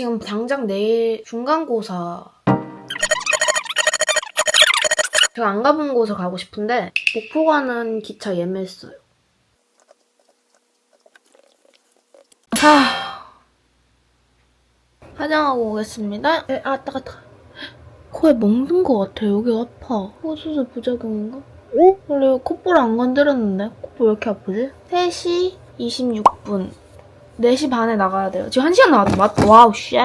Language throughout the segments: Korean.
지금 당장 내일 중간고사 제가 안 가본 곳을 가고 싶은데 목포 가는 기차 예매했어요. 하... 화장하고 오겠습니다. 에, 아, 따가 따. 코에 먹는 것 같아. 여기 아파. 호수술 부작용인가? 원래 콧볼 안 건드렸는데 콧볼 왜 이렇게 아프지? 3시 26분 4시 반에 나가야 돼요. 지금 1시간 남았다. 맞... 와우 쉣.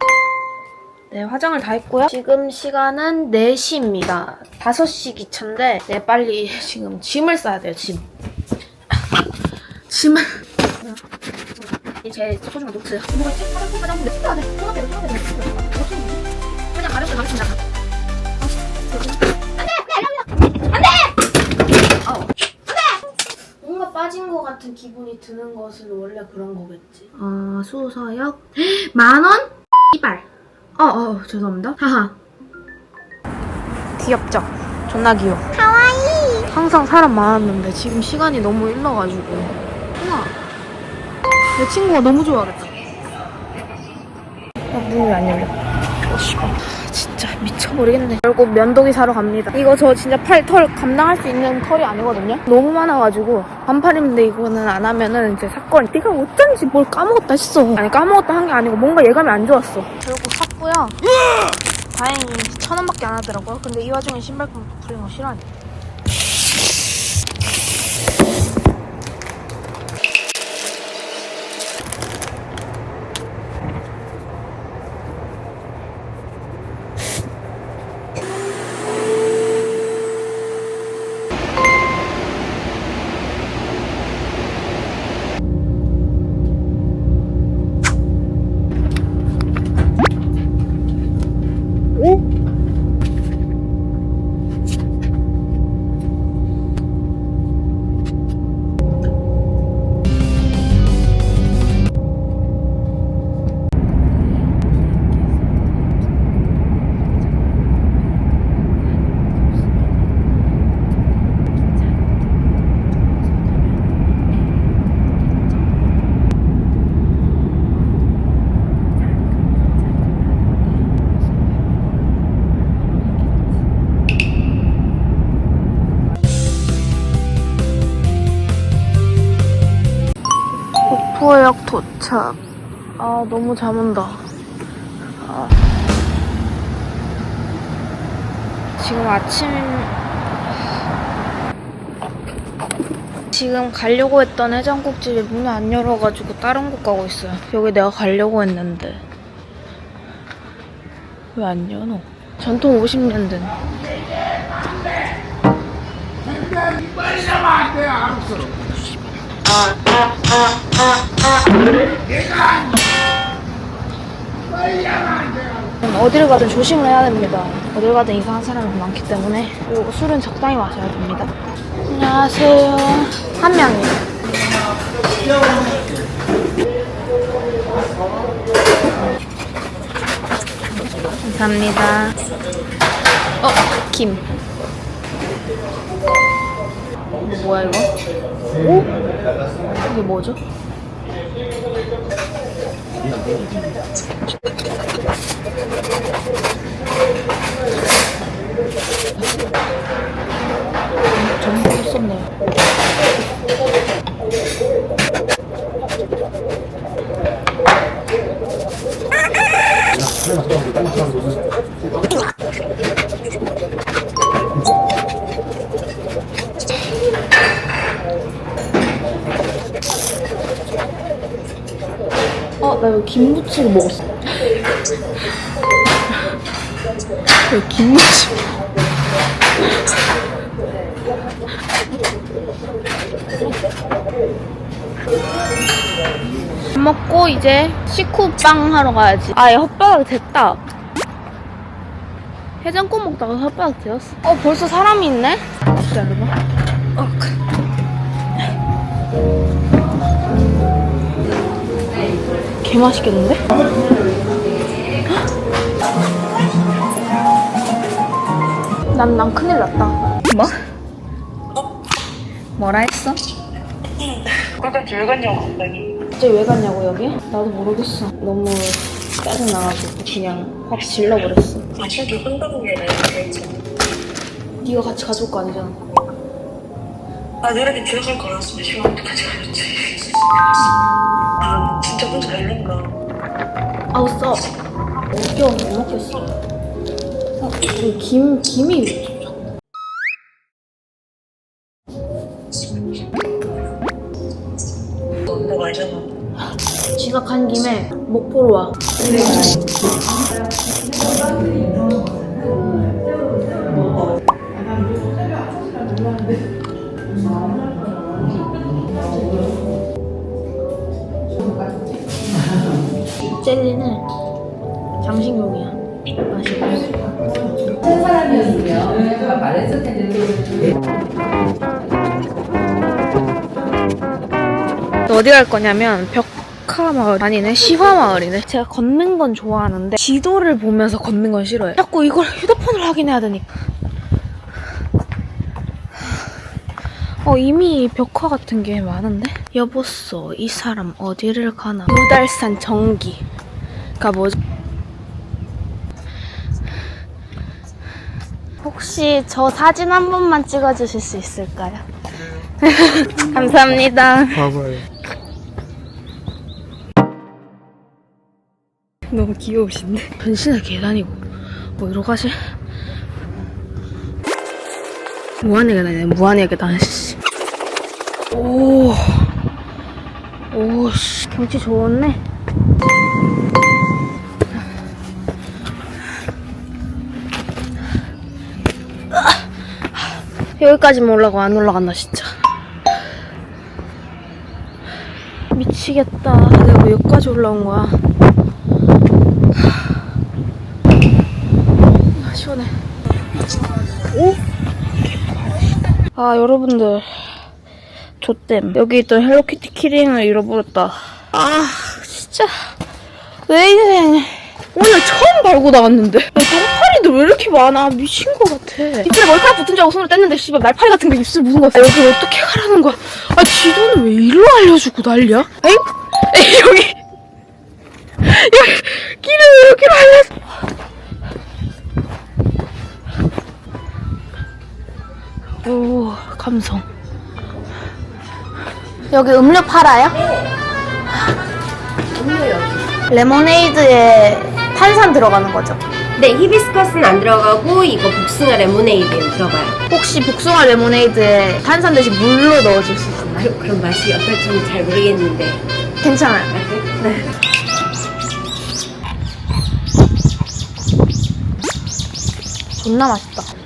네, 화장을 다 했고요. 지금 시간은 4시입니다. 5시 기차인데 네, 빨리 지금 짐을 싸야 돼요, 짐. 짐을 제 소중한 노트 뭐가 있지? 화장품 내 써야 돼. 써야 돼. 써야 돼. 그냥 가볍게 가겠습니다. 같은 기분이 드는 것은 원래 그런 거겠지. 아, 수서역 만 원? 이발. 어, 어, 죄송합니다. 하하. 귀엽죠? 존나 귀여워. 가와이. 항상 사람 많았는데 지금 시간이 너무 일러가지고. 우와. 내 친구가 너무 좋아하겠다. 아, 문이 안 열려. 어, 씨발. 진짜 미쳐버리겠네. 결국 면도기 사러 갑니다. 이거 저 진짜 팔 털 감당할 수 있는 털이 아니거든요. 너무 많아가지고 반팔인데 이거는 안 하면은 이제 사건. 네가 어쩐지 뭘 까먹었다 했어. 아니 까먹었다 한 게 아니고 뭔가 예감이 안 좋았어. 결국 샀고요. 다행히 천 원밖에 안 하더라고요. 근데 이 와중에 신발끈 부리는 거 싫어하네. 도착. 아, 너무 잠 온다. 아. 지금 아침. 지금 가려고 했던 해장국집이 문을 안 열어가지고 다른 곳 가고 있어요. 여기 내가 가려고 했는데. 왜 안 열어? 전통 50년 된. 어디를 가든 조심을 해야 됩니다. 어딜 가든 이상한 사람이 많기 때문에 그리고 술은 적당히 마셔야 됩니다. 안녕하세요. 한 명이요. 감사합니다. 어, 김. 뭐야 이거? 이게 뭐죠? 전부 썼네요. 나 이거 김무치를 먹었어. 왜 김무치? 밥 먹고 이제 식후빵 하러 가야지. 아, 얘 혓바닥 됐다. 해장국 먹다가 혓바닥 되었어. 어, 벌써 사람이 있네? 기다려봐. 어, 개 맛있겠는데? 난, 난 큰일 났다. 뭐? 뭐라 했어? 꿀단지 왜 갔냐고 갑자기 갑자기 왜 갔냐고 여기? 나도 모르겠어. 너무 짜증나가지고 그냥 확 질러버렸어. 아, 저기 한국에 있잖아. 네가 같이 가져올 거 아니잖아. 아, 내가 들어갈 거라서 같이 가졌지. 아, 진짜 혼자 갈랜가. 아우 써. 웃겨 못 먹겠어. 어, 그김 김이 너 알잖아. 지가 간 김에 목포로 와. 젤리 어디 갈 거냐면 벽화 마을 아니네? 시화 마을이네. 제가 걷는 건 좋아하는데 지도를 보면서 걷는 건 싫어요. 자꾸 이걸 휴대폰을 확인해야 되니까. 어 이미 벽화 같은 게 많은데? 여보소 이 사람 어디를 가나? 유달산 전기가 뭐지? 혹시 저 사진 한 번만 찍어주실 수 있을까요? 감사합니다. 봐봐요. 너무 귀여우신데? 변신을 계단이고 뭐 이러고 가실? 무한의 계단이네 무한의 계단 씨. 오, 오, 씨, 경치 좋네. 여기까지만 올라가고 안 올라간다 진짜. 미치겠다. 내가 왜 여기까지 올라온 거야? 아, 시원해. 오? 아, 여러분들. 조땜. 여기 있던 헬로키티 키링을 잃어버렸다. 아, 진짜. 왜 이래. 오늘 처음 달고 나왔는데. 야, 똥파리들 왜 이렇게 많아? 미친 것 같아. 입술에 머리카락 붙은 줄 알고 손을 뗐는데, 씨발, 날파리 같은 게 입술 묻은 거야. 아, 여기 어떻게 가라는 거야? 아, 지도는 왜 일로 알려주고 난리야? 에잉? 에이, 여기. 여기, 길을 왜 여기로 알려 오, 감성. 여기 음료 팔아요? 음료요. 레모네이드에 탄산 들어가는 거죠? 네, 히비스커스는 안 들어가고 이거 복숭아 레모네이드에 들어가요. 혹시 복숭아 레모네이드에 탄산 대신 물로 넣어줄 수 있나요? 그, 그런 맛이 어떨지는 잘 모르겠는데. 괜찮아요. 네. 존나 맛있다.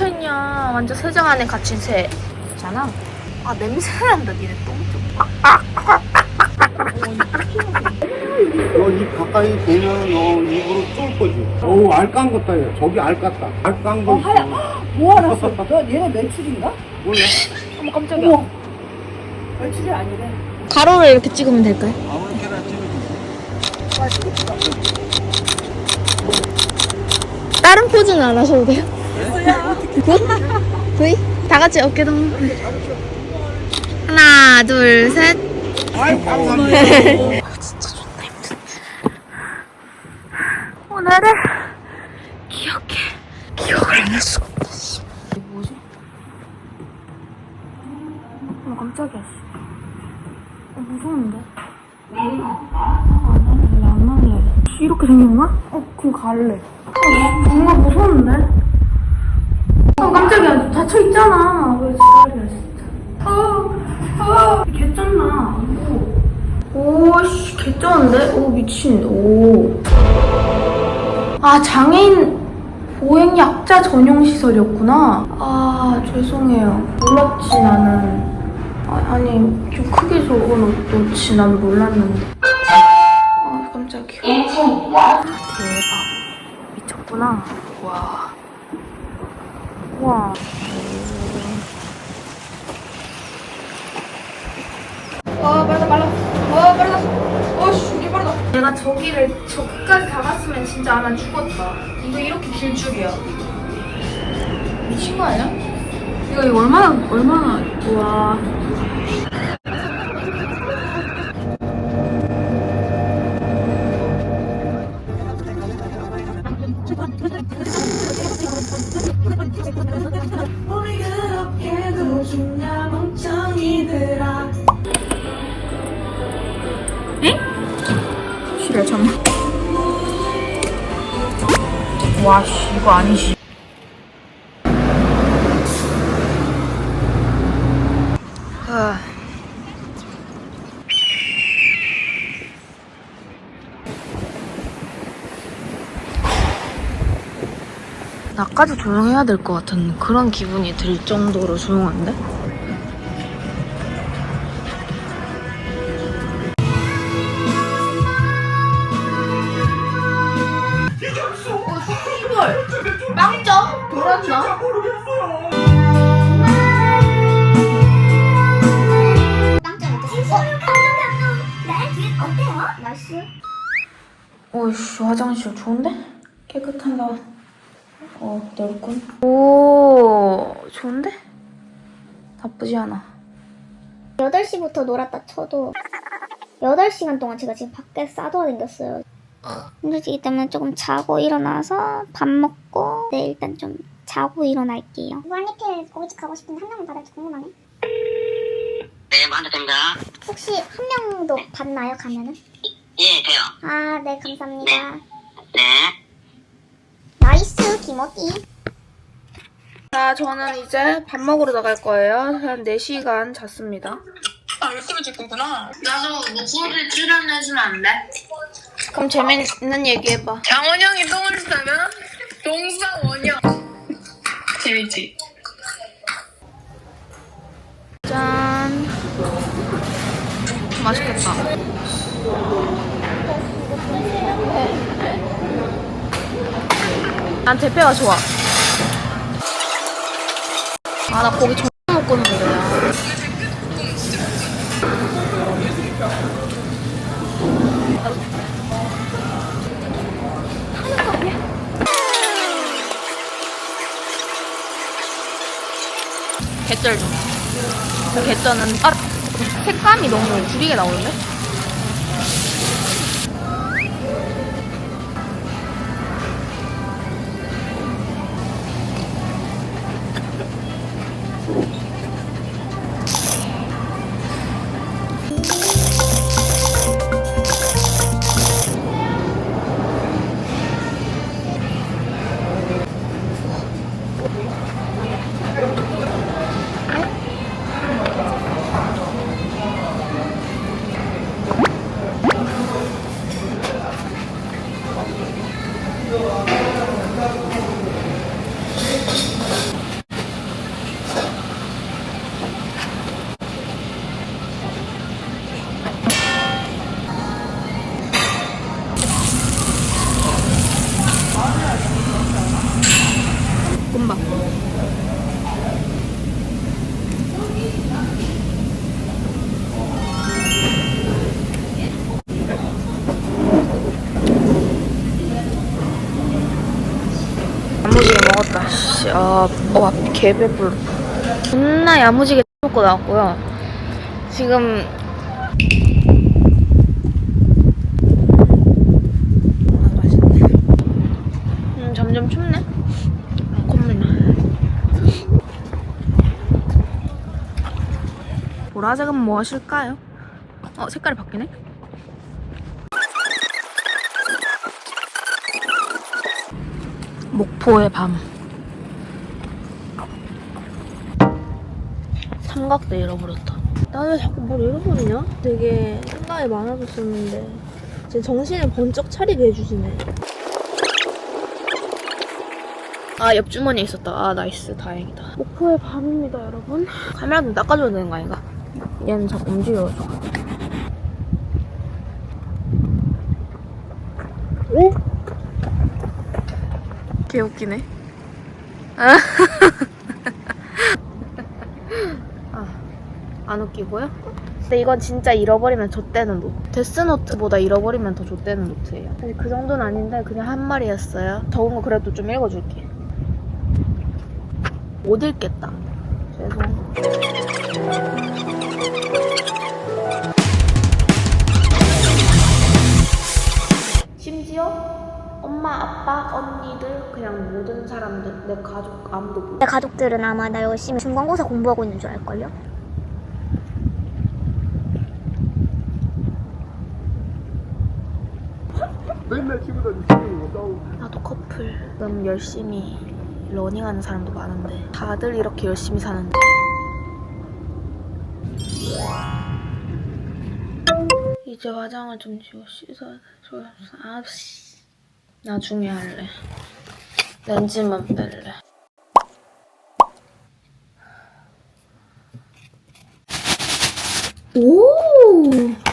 갇혀있냐 완전 세정 안에 갇힌 새잖아 아 냄새 난다 니네 똥좀 너입 가까이 대면 너 입으로 쏠 거지. 어우, 알깐 것다, 야. 저기 알 깠다. 알깐거 있어. 뭐 알았어? 너 얘네 매출인가? 몰라. 어머 깜짝이야 매출이 아니래. 가로를 이렇게 찍으면 될까요? 아무렇게나 찍어도 다른 포즈는 안 하셔도 돼요? 굿? V? 다 같이 어깨 동무. 하나, 둘, 셋. 아이 감사합니다. 오늘은 기억해. 기억을 안 할 수가 없다, 씨. 뭐지? 어, 깜짝이야, 씨. 어, 무서운데? 안 할래, 안 할래. 씨, 이렇게 생겼나? 어, 그럼 갈래. 어, 뭔가 무서운데? 어, 깜짝이야. 닫혀 있잖아. 왜 지랄이야, 진짜. 어, 어, 개쩐나. 오, 씨, 개쩌는데? 오, 미친. 오. 아, 장애인 보행 약자 전용 시설이었구나. 아, 죄송해요. 몰랐지, 나는. 아, 아니, 좀 크게 적어놓지, 난 몰랐는데. 아, 깜짝이야. 대박. 미쳤구나. 와. 와. 와, 빠르다, 빨라. 와, 빠르다. 어씨, 이게 빠르다. 내가 저기를 저기까지 가봤으면 진짜 아마 죽었다. 이거 이렇게 길 줄이야. 미친 거 아니야? 이거, 이거 얼마나 얼마나 와. 싫어 잠만. 와, 씨, 이거 아니지. 아. 나까지 조용해야 될 것 같은 그런 기분이 들 정도로 조용한데? 빵점? 돌았나? 오이씨 화장실 좋은데? 깨끗한가? 어 넓군 오 좋은데? 나쁘지 않아 8시부터 놀았다 쳐도 8시간 동안 제가 지금 밖에 싸돌아다녔어요. 힘들기 때문에 조금 자고 일어나서 밥 먹고 네 일단 좀 자고 일어날게요. 무한리필 고깃집 가고 싶은데 한 명만 받을지 궁금하네. 네, 먼저 됩니다. 혹시 한 명도 받나요 가면은? 예, 돼요. 아 네 감사합니다. 네. 나이스 김어띠. 자 저는 이제 밥 먹으러 나갈 거예요 한 4시간 잤습니다 아, 유튜브 찍는구나. 나도 목소리 출연해주면 안 돼? 그럼 재밌는 얘기 해봐. 장원영이 똥을 싸면 동사원영. 재밌지? 짠. 맛있겠다. 난 대패가 좋아. 아 나 고기 존나 먹고 있는데 개쩔 좀. 그 개쩌는 아 색감이 너무 구리게 나오는데? 다. 씨, 아, 와, 개배불러. 존나 야무지게 먹고 나왔고요. 지금 아. 음, 점점 춥네. 아, 콧물 나. 보라색은 무엇일까요? 어, 색깔이 바뀌네. 목포의 밤. 삼각대 잃어버렸다. 나왜 자꾸 뭘 잃어버리냐? 되게 생각이 많아졌었는데 제 정신을 번쩍 차리게 해주시네. 아, 옆주머니에 있었다. 아, 나이스. 다행이다. 목포의 밤입니다, 여러분. 카메라 좀 닦아줘야 되는 거 아닌가? 얘는 자꾸 움직여가지고. 오? 개 웃기네. 아, 안 웃기고요? 근데 이건 진짜 잃어버리면 좆되는 노트. 데스노트보다 잃어버리면 더 좆되는 노트예요. 사실 그 정도는 아닌데 그냥 한 말이었어요. 적은 거 그래도 좀 읽어줄게. 못 읽겠다. 죄송. 심지어 엄마, 아빠, 언니들, 그냥 모든 사람들, 내 가족 아무도. 내 가족들은 아마 나 열심히 중간고사 공부하고 있는 줄 알걸요? 맨날 친구들 친구 싸우고. 나도 커플. 지금 열심히 러닝하는 사람도 많은데 다들 이렇게 열심히 사는데 이제 화장을 좀 지워 씻어야 돼. 아씨. 나중에 할래. 렌즈만 뺄래. 오!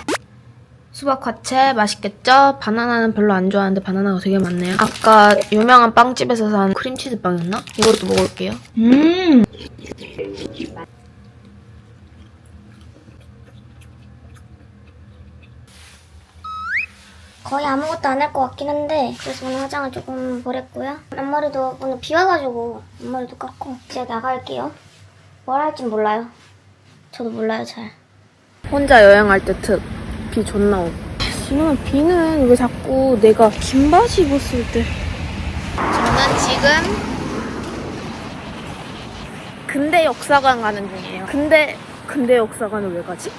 수박 과채 맛있겠죠? 바나나는 별로 안 좋아하는데 바나나가 되게 많네요. 아까 유명한 빵집에서 산 크림치즈 빵이었나? 이것도 먹을게요. 음! 거의 아무것도 안 할 것 같긴 한데 그래서 오늘 화장을 조금 보랬고요. 앞머리도 오늘 비 와가지고 앞머리도 깎고 이제 나갈게요. 뭘 할진 몰라요. 저도 몰라요 잘. 혼자 여행할 때 특. 비 존나 오고. 지금 비는 왜 자꾸 내가 긴 바지 입었을 때. 저는 지금 근대 역사관 가는 중이에요. 근데 근대 역사관을 왜 가지?